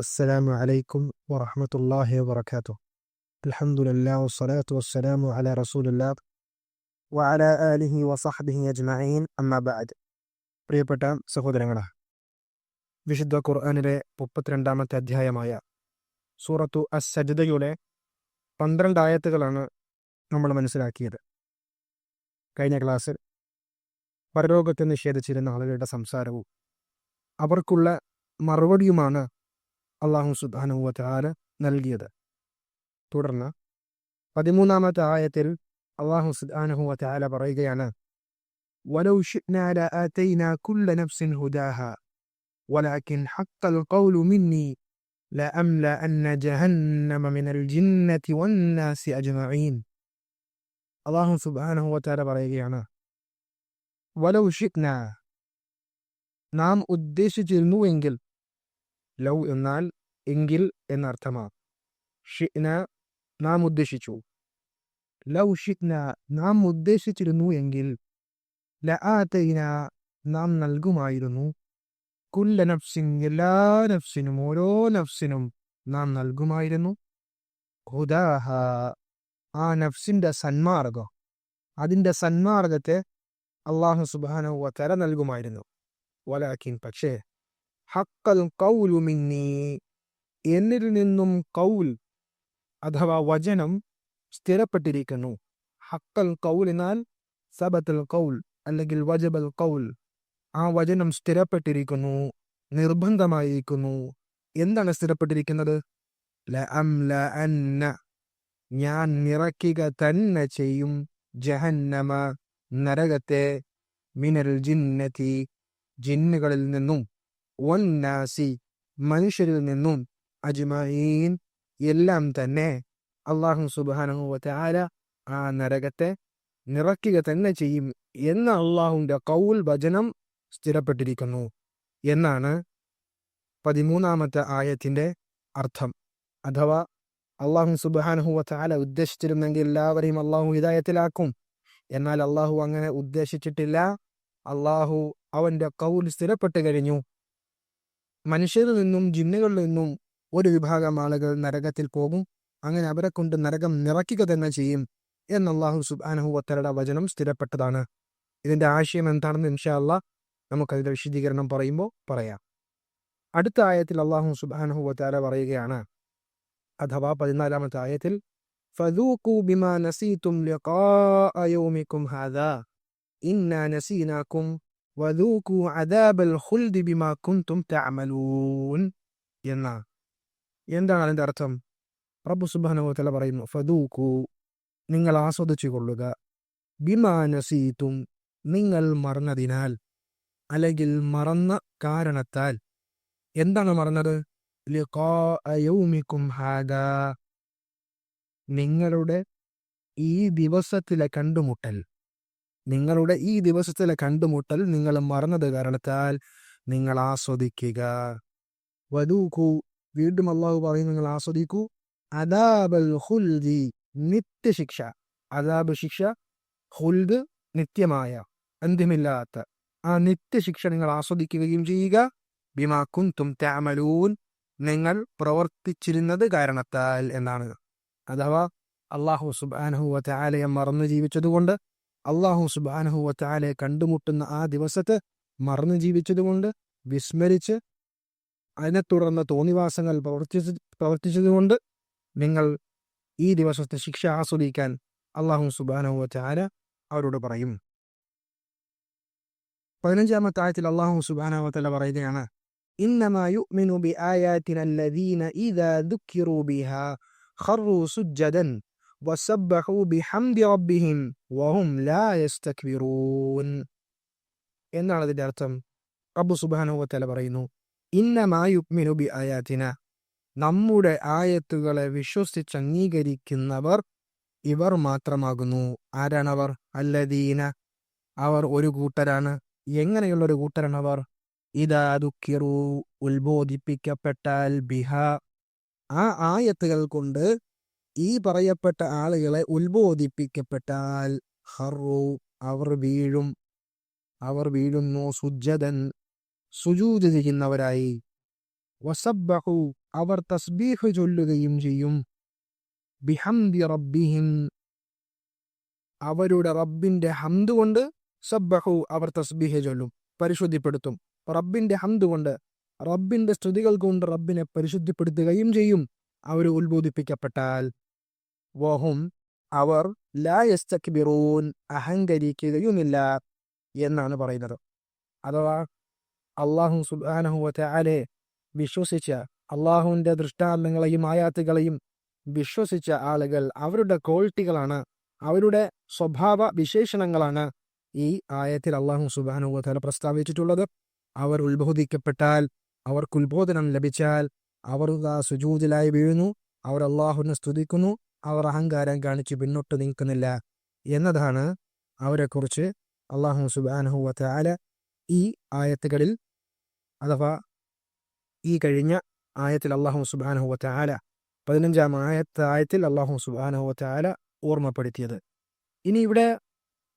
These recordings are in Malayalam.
അസ്സലാമു അലൈക്കും വറഹമത്തല്ലാഹി വബർക്കാത്തു അലഹമുല്ലാ വസ്സലാത്തു വസ്സലാമു അല റസൂലുല്ലാ വഅല ആലിഹി വസഹ്ബിഹി അജ്മഈൻ അമ്മാ ബഅദ് പ്രിയപ്പെട്ട സഹോദരങ്ങളെ വിശുദ്ധ ഖുർആനിലെ മുപ്പത്തിരണ്ടാമത്തെ അധ്യായമായ സൂറത്തു അസജതയുടെ പന്ത്രണ്ട് ആയത്തുകളാണ് നമ്മൾ മനസ്സിലാക്കിയത്. കഴിഞ്ഞ ക്ലാസ്സിൽ പരലോകത്തെ നിഷേധിച്ചിരുന്ന ആളുകളുടെ സംസാരവും അവർക്കുള്ള മറുപടിയുമാണ് അള്ളാഹു സുബാനുവല നൽകിയത് തുടർന്ന് പതിമൂന്നാമത്തെ ആയത്തിൽ അള്ളാഹു സുബാനുഹുവല പറയുകയാണ് ولو شئنا لآتينا كل نفس هداها ولكن حق القول مني لأملأن جهنم من الجنة والناس أجمعين അള്ളാഹു സുബാനഹു വത്താല പറയുകയാണ് വലൗ ഷിക്ന നാം ഉദ്ദേശിച്ചിരുന്നുവെങ്കിൽ ലൗ എന്നാൽ എങ്കിൽ എന്നർത്ഥമാണ് ഷിക്ന നാം ഉദ്ദേശിച്ചു. ലൗ ഷിക്ന നാം ഉദ്ദേശിച്ചിരുന്നു എങ്കിൽ ലആതൈന നാം നൽകുമായിരുന്നു. കുല്ല നഫ്സിൻ എല്ലാ നഫ്സിനും ഓരോ നഫ്സിനും നാം നൽകുമായിരുന്നു. ഹുദാഹ ആ നഫ്സിന്റെ സന്മാർഗം. അതിന്റെ സന്മാർഗത്തെ അള്ളാഹു സുബാനോ വതല നൽകുമായിരുന്നു. വലാക്കിൻ പക്ഷേ ഹക്കൽ കൗലു മിന്നി എന്നിൽ നിന്നും കൗൽ അഥവാ വചനം സ്ഥിരപ്പെട്ടിരിക്കുന്നു. ഹക്കൽ കൗലിനാൽ സബത്തൽ കൗൽ അല്ലെങ്കിൽ വജബൽ കൗൽ ആ വചനം സ്ഥിരപ്പെട്ടിരിക്കുന്നു നിർബന്ധമായിരിക്കുന്നു. എന്താണ് സ്ഥിരപ്പെട്ടിരിക്കുന്നത്? ല അം ല അന്ന ഞാൻ നിറയ്ക്കുക തന്നെ ചെയ്യും. ജഹന്നമ നരകത്തെ മിനൽ ജിന്നതി ജിന്നുകളിൽ നിന്നും. വന്നാസി മനുഷ്യരിൽ നിന്നും അജ്മീൻ എല്ലാം തന്നെ അള്ളാഹു സുബാനുഭവത്തെ ആര ആ നരകത്തെ നിറയ്ക്കുക തന്നെ ചെയ്യും എന്ന അള്ളാഹുവിന്റെ കൗൽ വചനം സ്ഥിരപ്പെട്ടിരിക്കുന്നു എന്നാണ് പതിമൂന്നാമത്തെ ആയത്തിന്റെ അർത്ഥം. അഥവാ അള്ളാഹു സുബാനുഹുവത്തെ ആല ഉദ്ദേശിച്ചിരുന്നെങ്കിൽ എല്ലാവരെയും അള്ളാഹു ഹിതായത്തിലാക്കും എന്നാൽ അള്ളാഹു അങ്ങനെ ഉദ്ദേശിച്ചിട്ടില്ല. അള്ളാഹു അവന്റെ കൗൽ സ്ഥിരപ്പെട്ട് കഴിഞ്ഞു. മനുഷ്യരിൽ നിന്നും ജിന്നുകളിൽ നിന്നും ഒരു വിഭാഗം ആളുകൾ നരകത്തിൽ പോകും. അങ്ങനെ അവരെ കൊണ്ട് നരകം നിറയ്ക്കുക തന്നെ ചെയ്യും എന്നല്ലാഹു സുബാനഹുവത്തരുടെ വചനം സ്ഥിരപ്പെട്ടതാണ്. ഇതിന്റെ ആശയം എന്താണെന്ന് ഇൻഷാല്ല നമുക്കതിന്റെ വിശദീകരണം പറയുമ്പോൾ പറയാം. അടുത്ത ആയത്തിൽ അള്ളാഹു സുബാനഹുവത്താര പറയുകയാണ്. അഥവാ പതിനാലാമത്തെ ആയത്തിൽ ും ബിമാ നസീതും ഹാദാ ഇന്നാ വധൂക്കു അദാബൽ ഹുൽദി ബിമാ കുന്തും തഅമലൂൻ എന്ന എന്താണ് അതിന്റെ അർത്ഥം റബ്ബു സുബാനുഭവത്തില പറയുന്നു ഫദൂക്കു നിങ്ങൾ ആസ്വദിച്ചു കൊള്ളുക ബിമാനസീത്തും നിങ്ങൾ മറന്നതിനാൽ അല്ലെങ്കിൽ മറന്ന കാരണത്താൽ എന്താണ് മറന്നത് നിങ്ങളുടെ ഈ ദിവസത്തിലെ കണ്ടുമുട്ടൽ. നിങ്ങളുടെ ഈ ദിവസത്തിലെ കണ്ടുമുട്ടൽ നിങ്ങൾ മറന്നത് കാരണത്താൽ നിങ്ങൾ ആസ്വദിക്കുക. വധൂക്കൂ വീണ്ടും അള്ളാഹു പറയും നിങ്ങൾ ആസ്വദിക്കൂ. അദാബൽ ഹുൽദി. നിത്യശിക്ഷ. അദാബ് ശിക്ഷ ഹുൽദ് നിത്യമായ. അന്ത്യമില്ലാത്ത. ആ നിത്യശിക്ഷ നിങ്ങൾ ആസ്വദിക്കുകയും ചെയ്യുക. ബിമാക്കും തും താമലൂൻ നിങ്ങൾ പ്രവർത്തിച്ചിരുന്നത് കാരണത്താൽ എന്നാണ്. അഥവാ അള്ളാഹു സുബാനഹു ആലയെ മറന്നു ജീവിച്ചതുകൊണ്ട് അള്ളാഹു സുബാനഹുവത്തെ ആലയെ കണ്ടുമുട്ടുന്ന ആ ദിവസത്തെ മറന്നു ജീവിച്ചതുകൊണ്ട് വിസ്മരിച്ച് അതിനെ തുടർന്ന് തോന്നിവാസങ്ങൾ പ്രവർത്തിച്ച പ്രവർത്തിച്ചതുകൊണ്ട് നിങ്ങൾ ഈ ദിവസത്തെ ശിക്ഷ ആസ്വദിക്കാൻ അള്ളാഹു സുബാനഹുവത്തെ ആല അവരോട് പറയും പതിനഞ്ചാമത്തെ ആയത്തിൽ അള്ളാഹു സുബാനഹുവത്തല പറയുകയാണ് إنما يؤمن بآياتنا الذين إذا ذكروا بها خروا سجدا വസബ്ബഹു ബിഹംദി റബ്ബിഹിം വഹും ലാ യസ്തക്ബിറൂൻ. എന്നാണ് അതിന്റെ അർത്ഥം. റബ്ബു തആല പറയുന്നു ഇന്നമായുക്മിനു ബി ആയതിനാ നമ്മുടെ ആയത്തുകളെ വിശ്വസിച്ച് അംഗീകരിക്കുന്നവർ ഇവർ മാത്രമാകുന്നു. ആരാണവർ? അല്ലദീന. അവർ ഒരു കൂട്ടരാണ്. എങ്ങനെയുള്ള ഒരു കൂട്ടരാണവർ? ഇതാ ദുഃഖിറു ഉത്ബോധിപ്പിക്കപ്പെട്ടാൽ ബിഹ. ആ ആയത്തുകൾ കൊണ്ട് ഈ പറയപ്പെട്ട ആളുകളെ ഉത്ബോധിപ്പിക്കപ്പെട്ടാൽ ഹറു അവർ വീഴും. അവർ വീഴുന്നു സുജതൻ സുജൂത് ചെയ്യുന്നവരായി. വസബ്ബഹു അവർ തസ്ബീഹ് ചൊല്ലുകയും ചെയ്യും. ബിഹംദി റബ്ബിഹിം അവരുടെ റബ്ബിന്റെ ഹംദ് കൊണ്ട് സബ്ബഹു അവർ തസ്ബീഹ് ചൊല്ലും പരിശുദ്ധിപ്പെടുത്തും. റബ്ബിന്റെ ഹംദ് കൊണ്ട് റബ്ബിന്റെ സ്തുതികൾ കൊണ്ട് റബ്ബിനെ പരിശുദ്ധിപ്പെടുത്തുകയും ചെയ്യും. അവർ ഉത്ബോധിപ്പിക്കപ്പെട്ടാൽ വഹും അവർ ലായസ്തക്ബിറൂൻ അഹങ്കരിക്കുകയുമില്ല എന്നാണ് പറയുന്നത്. അഥവാ അള്ളാഹു സുബാനഹുവത്തെ ആലെ വിശ്വസിച്ച അള്ളാഹുവിന്റെ ദൃഷ്ടാന്തങ്ങളെയും ആയാത്തുകളെയും വിശ്വസിച്ച ആളുകൾ അവരുടെ ക്വാളിറ്റികളാണ് അവരുടെ സ്വഭാവ വിശേഷണങ്ങളാണ് ഈ ആയത്തിൽ അള്ളാഹു സുബാനുവല പ്രസ്താവിച്ചിട്ടുള്ളത്. അവർ ഉത്ബോധിക്കപ്പെട്ടാൽ അവർക്ക് ഉത്ബോധനം ലഭിച്ചാൽ അവർ സുജൂതിലായി വീഴുന്നു അവർ അള്ളാഹുവിനെ സ്തുതിക്കുന്നു അവർ അഹങ്കാരം കാണിച്ച് പിന്നോട്ട് നിൽക്കുന്നില്ല എന്നതാണ് അവരെക്കുറിച്ച് അള്ളാഹു സുബാനഹുവത്ത് ആല ഈ ആയത്തുകളിൽ അഥവാ ഈ കഴിഞ്ഞ ആയത്തിൽ അള്ളാഹു സുബാനഹുവത്ത് ആല പതിനഞ്ചാം ആയത്ത് ആയത്തിൽ അള്ളാഹു സുബാനഹുവത്ത് ആല ഓർമ്മപ്പെടുത്തിയത്. ഇനി ഇവിടെ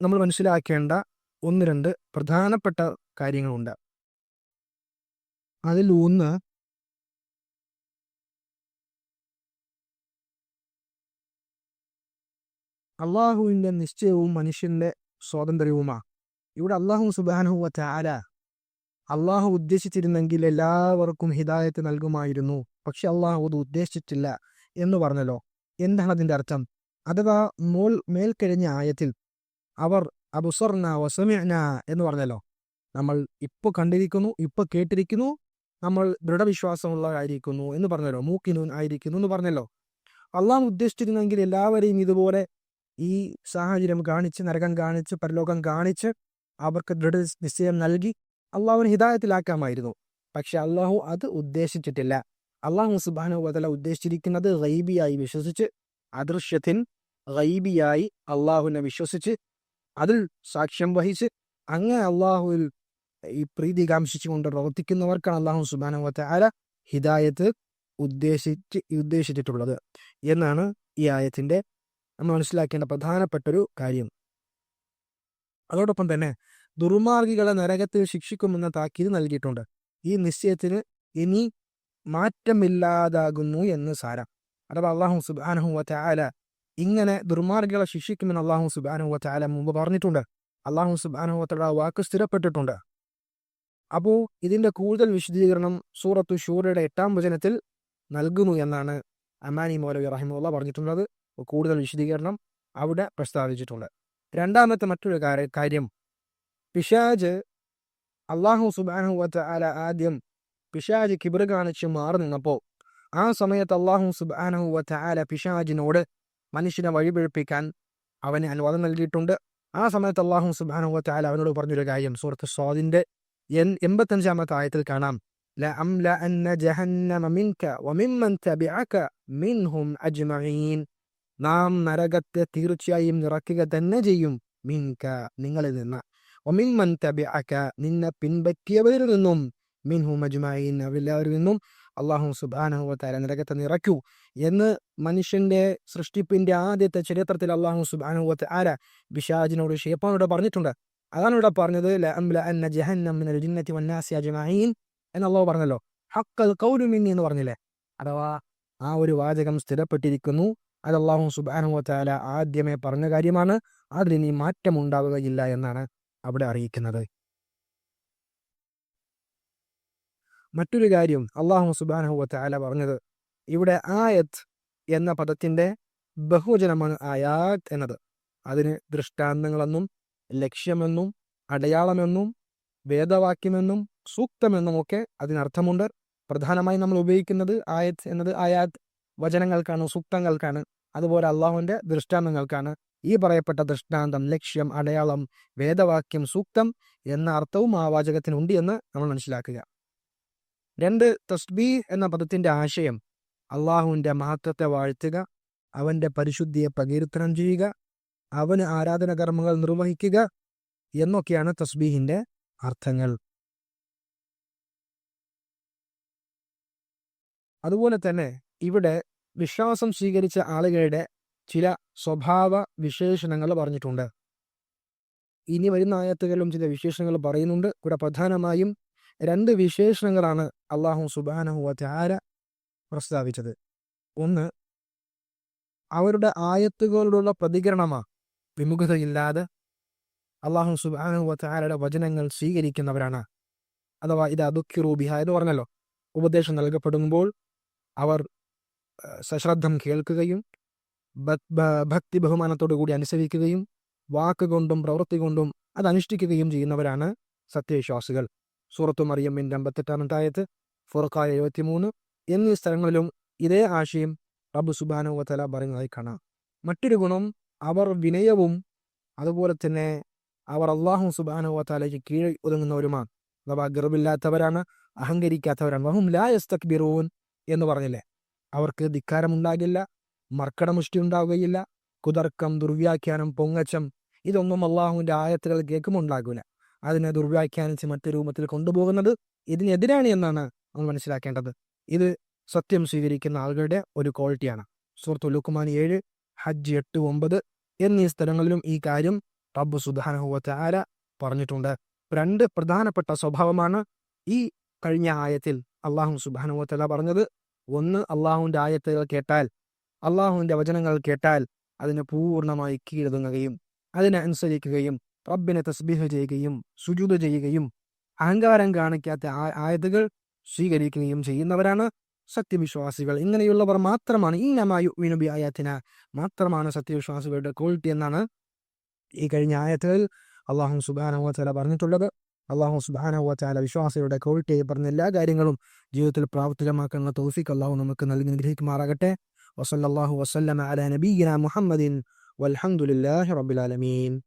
നമ്മൾ മനസ്സിലാക്കേണ്ട ഒന്ന് രണ്ട് പ്രധാനപ്പെട്ട കാര്യങ്ങളുണ്ട്. അതിൽ ഒന്ന് അള്ളാഹുവിന്റെ നിശ്ചയവും മനുഷ്യന്റെ സ്വാതന്ത്ര്യവുമാണ് ഇവിടെ അള്ളാഹു സുബാനുഹുവ ചാര അള്ളാഹു ഉദ്ദേശിച്ചിരുന്നെങ്കിൽ എല്ലാവർക്കും ഹിദായത്ത് നൽകുമായിരുന്നു. പക്ഷെ അള്ളാഹു അത് ഉദ്ദേശിച്ചിട്ടില്ല എന്ന് പറഞ്ഞല്ലോ. എന്താണ് അതിന്റെ അർത്ഥം? അഥവാ മോൾ മേൽക്കഴിഞ്ഞ ആയത്തിൽ അവർ അബുസർന വസമിഅന എന്ന് പറഞ്ഞല്ലോ. നമ്മൾ ഇപ്പോൾ കണ്ടിരിക്കുന്നു ഇപ്പോൾ കേട്ടിരിക്കുന്നു നമ്മൾ ദൃഢവിശ്വാസമുള്ളവരായിരിക്കുന്നു എന്ന് പറഞ്ഞല്ലോ. മൂക്കിനൂൻ ആയിരിക്കുന്നു എന്ന് പറഞ്ഞല്ലോ. അള്ളാഹ് ഉദ്ദേശിച്ചിരുന്നെങ്കിൽ എല്ലാവരെയും ഇതുപോലെ ഈ സാഹചര്യം കാണിച്ച് നരകം കാണിച്ച് പരലോകം കാണിച്ച് അവർക്ക് ദൃഢ നിശ്ചയം നൽകി അള്ളാഹുവിന് ഹിതായത്തിലാക്കാമായിരുന്നു പക്ഷെ അള്ളാഹു അത് ഉദ്ദേശിച്ചിട്ടില്ല. അള്ളാഹു സുബാനു വതല ഉദ്ദേശിച്ചിരിക്കുന്നത് റൈബിയായി വിശ്വസിച്ച് അദൃശ്യത്തിൻ റൈബിയായി അള്ളാഹുവിനെ വിശ്വസിച്ച് അതിൽ സാക്ഷ്യം വഹിച്ച് അങ്ങനെ അള്ളാഹുവിൽ ഈ പ്രീതി കാംക്ഷിച്ചുകൊണ്ട് പ്രവർത്തിക്കുന്നവർക്കാണ് അള്ളാഹു സുബാനു വല ഹിദായത്ത് ഉദ്ദേശിച്ച് ഉദ്ദേശിച്ചിട്ടുള്ളത്. എന്നാണ് ഈ ആയത്തിന്റെ നമ്മൾ മനസ്സിലാക്കേണ്ട പ്രധാനപ്പെട്ടൊരു കാര്യം. അതോടൊപ്പം തന്നെ ദുർമാർഗികളെ നരകത്തിൽ ശിക്ഷിക്കുമെന്ന താക്കീത് നൽകിയിട്ടുണ്ട്. ഈ നിശ്ചയത്തിന് ഇനി മാറ്റമില്ലാതാകുന്നു എന്ന് സാരം. അഥവാ അള്ളാഹു സുബാനഹു വാല ഇങ്ങനെ ദുർമാർഗികളെ ശിക്ഷിക്കുമെന്ന് അള്ളാഹു സുബാനഹു വാല മുമ്പ് പറഞ്ഞിട്ടുണ്ട്. അള്ളാഹു സുബാനഹു വാല വാക്ക് സ്ഥിരപ്പെട്ടിട്ടുണ്ട്. അപ്പോൾ ഇതിന്റെ കൂടുതൽ വിശദീകരണം സൂറത്തു ഷൂറയുടെ എട്ടാം വചനത്തിൽ നൽകുന്നു എന്നാണ് അമാനി മൗലവി റഹിമുള്ള പറഞ്ഞിട്ടുള്ളത്. കൂടുതൽ വിശദീകരണം അവിടെ പ്രസ്താവിച്ചിട്ടുണ്ട് രണ്ടാമത്തെ മറ്റൊരു കാര്യം പിശാജ് അള്ളാഹു സുബാനഹു വത്ത അല ആദ്യം പിശാജ് കിബർ കാണിച്ച് മാറി നിന്നപ്പോൾ ആ സമയത്ത് അള്ളാഹു സുബാനഹു വത്ത അല പിശാജിനോട് മനുഷ്യനെ വഴിപിഴപ്പിക്കാൻ അവന് അനുവാദം നൽകിയിട്ടുണ്ട് ആ സമയത്ത് അള്ളാഹു സുബാനഹു വത്ത അല അവനോട് പറഞ്ഞൊരു കാര്യം സുഹൃത്ത് സ്വാദിന്റെ എൻ എൺപത്തഞ്ചാമത്തെ ആയത്തിൽ കാണാം لأملأن جهنم منك وممن تبعك منهم أجمعين നാം നരകത്തെ തീർച്ചയായും നിറയ്ക്കുക തന്നെ ചെയ്യും. മിൻക നിങ്ങളിൽ നിന്ന്. ഒമിൻമൻ തബിഅക നിന്നെ പിൻപറ്റിയവരിൽ നിന്നും. മിൻഹു മജ്മഈൻ അവരെല്ലാവരിൽ നിന്നും അള്ളാഹു സുബാനഹു താല നരകത്തെ നിറയ്ക്കൂ എന്ന് മനുഷ്യന്റെ സൃഷ്ടിപ്പിന്റെ ആദ്യത്തെ ചരിത്രത്തിൽ അള്ളാഹു സുബാനഹു ആര ബിഷാജിനോട് ഷേപ്പാനോട് പറഞ്ഞിട്ടുണ്ട്. അതാണ് ഇവിടെ പറഞ്ഞത് എന്ന് പറഞ്ഞല്ലോ. ഹക്കൽ കൗലുമിന്നി എന്ന് പറഞ്ഞില്ലേ? അഥവാ ആ ഒരു വാചകം സ്ഥിരപ്പെട്ടിരിക്കുന്നു അത് അള്ളാഹു സുബാനു താല ആദ്യമേ പറഞ്ഞ കാര്യമാണ്. അതിനി മാറ്റമുണ്ടാവുകയില്ല എന്നാണ് അവിടെ അറിയിക്കുന്നത്. മറ്റൊരു കാര്യം അള്ളാഹു സുബാനഹു താല പറഞ്ഞത്. ഇവിടെ ആയത് എന്ന പദത്തിന്റെ ബഹുജനമാണ് ആയാത് എന്നത്. അതിന് ദൃഷ്ടാന്തങ്ങളെന്നും ലക്ഷ്യമെന്നും അടയാളമെന്നും വേദവാക്യമെന്നും സൂക്തമെന്നും ഒക്കെ അതിനർത്ഥമുണ്ട്. പ്രധാനമായും നമ്മൾ ഉപയോഗിക്കുന്നത് ആയത് എന്നത് ആയാത് വചനങ്ങൾക്കാണ് സൂക്തങ്ങൾക്കാണ്. അതുപോലെ അള്ളാഹുവിന്റെ ദൃഷ്ടാന്തങ്ങൾക്കാണ് ഈ പറയപ്പെട്ട ദൃഷ്ടാന്തം ലക്ഷ്യം അടയാളം വേദവാക്യം സൂക്തം എന്ന അർത്ഥവും ആ വാചകത്തിനുണ്ട് എന്ന് നമ്മൾ മനസ്സിലാക്കുക. രണ്ട് തസ്ബീ എന്ന പദത്തിന്റെ ആശയം. അള്ളാഹുവിന്റെ മഹത്വത്തെ വാഴ്ത്തുക അവന്റെ പരിശുദ്ധിയെ പ്രകീർത്തനം ചെയ്യുക അവന് ആരാധന കർമ്മങ്ങൾ നിർവഹിക്കുക എന്നൊക്കെയാണ് തസ്ബീഹിന്റെ അർത്ഥങ്ങൾ. അതുപോലെ തന്നെ ഇവിടെ വിശ്വാസം സ്വീകരിച്ച ആളുകളുടെ ചില സ്വഭാവ വിശേഷണങ്ങൾ പറഞ്ഞിട്ടുണ്ട്. ഇനി വരുന്ന ആയത്തുകളിലും ചില വിശേഷണങ്ങൾ പറയുന്നുണ്ട്. ഇവിടെ പ്രധാനമായും രണ്ട് വിശേഷണങ്ങളാണ് അള്ളാഹു സുബാനഹു ചാര പ്രസ്താവിച്ചത്. ഒന്ന് അവരുടെ ആയത്തുകളോടുള്ള പ്രതികരണമാണ് വിമുഖതയില്ലാതെ അള്ളാഹു സുബാനുവത്താരുടെ വചനങ്ങൾ സ്വീകരിക്കുന്നവരാണ്. അഥവാ ഇത് അതുക്കി റൂബിഹ എന്ന് പറഞ്ഞല്ലോ ഉപദേശം നൽകപ്പെടുമ്പോൾ അവർ സശ്രദ്ധം കേൾക്കുകയും ഭക്തി ബഹുമാനത്തോടു കൂടി അനുസരിക്കുകയും വാക്കുകൊണ്ടും പ്രവൃത്തി കൊണ്ടും അത് അനുഷ്ഠിക്കുകയും ചെയ്യുന്നവരാണ് സത്യവിശ്വാസികൾ. സൂറത്തു മറിയമ്മിന്റെ അമ്പത്തെട്ടാമത്തെ ആയത്ത് ഫുറക്കായ എഴുപത്തിമൂന്ന് എന്നീ സ്ഥലങ്ങളിലും ഇതേ ആശയം റബ്ബ് സുബാനുവത്തല പറയുന്നതായി കാണാം. മറ്റൊരു ഗുണം അവർ വിനയവും അതുപോലെ തന്നെ അവർ അള്ളാഹു സുബാനുവത്താലയ്ക്ക് കീഴ് ഒതുങ്ങുന്നവരുമാണ്. അഥവാ ഗർവില്ലാത്തവരാണ് അഹങ്കരിക്കാത്തവരാണ്. വഹും ലാ യസ്തക്ബിറൂൻ എന്ന് പറഞ്ഞില്ലേ? അവർക്ക് ധിക്കാരമുണ്ടാകില്ല മർക്കടമുഷ്ടി ഉണ്ടാവുകയില്ല കുതർക്കം ദുർവ്യാഖ്യാനം പൊങ്ങച്ചം ഇതൊന്നും അള്ളാഹുവിന്റെ ആയത്തുകൾ കേൾക്കുമ്പോൾ ഉണ്ടാകില്ല അതിനെ ദുർവ്യാഖ്യാനിച്ച് മറ്റു രൂപത്തിൽ കൊണ്ടുപോകുന്നത് ഇതിനെതിരാണ് എന്നാണ് നമ്മൾ മനസ്സിലാക്കേണ്ടത്. ഇത് സത്യം സ്വീകരിക്കുന്ന ആളുകളുടെ ഒരു ക്വാളിറ്റിയാണ്. സുഹൃത്തു ലുക്കുമാൻ ഏഴ് ഹജ്ജ് എട്ട് ഒമ്പത് എന്നീ സ്ഥലങ്ങളിലും ഈ കാര്യം റബ്ബ് സുധാനഹുവത്ത് ആര പറഞ്ഞിട്ടുണ്ട്. രണ്ട് പ്രധാനപ്പെട്ട സ്വഭാവമാണ് ഈ കഴിഞ്ഞ ആയത്തിൽ അള്ളാഹു സുബാനുവത്തല പറഞ്ഞത് ഒന്ന് അള്ളാഹുവിന്റെ ആയത്തുകൾ കേട്ടാൽ അള്ളാഹുവിന്റെ വചനങ്ങൾ കേട്ടാൽ അതിന് പൂർണമായി കീഴടങ്ങുകയും അതിനെ അനുസരിക്കുകയും റബ്ബിനെ തസ്ബീഹ് ചെയ്യുകയും സുജൂത് ചെയ്യുകയും അഹങ്കാരം കാണിക്കാത്ത ആയതുകൾ സ്വീകരിക്കുകയും ചെയ്യുന്നവരാണ് സത്യവിശ്വാസികൾ. ഇങ്ങനെയുള്ളവർ മാത്രമാണ് ഈ വിനുബി ആയത്തിന മാത്രമാണ് സത്യവിശ്വാസികളുടെ ക്വാളിറ്റി എന്നാണ് ഈ കഴിഞ്ഞ ആയത്തുകൾ അള്ളാഹു സുബാനോ ചില പറഞ്ഞിട്ടുള്ളത്. അള്ളാഹു സുബാനഹുവല വിശ്വാസികളുടെ ക്വാളിറ്റി പറഞ്ഞ എല്ലാ കാര്യങ്ങളും ജീവിതത്തിൽ പ്രാവർത്തികമാക്കുന്ന തൗഫീഖ് അള്ളാഹു നമുക്ക് നൽകി അനുഗ്രഹിക്കുമാറാകട്ടെ. വസല്ലാഹു വസ്ലം അല നബീന മുഹമ്മദിൻ റബ്ബിൽ ആലമീൻ.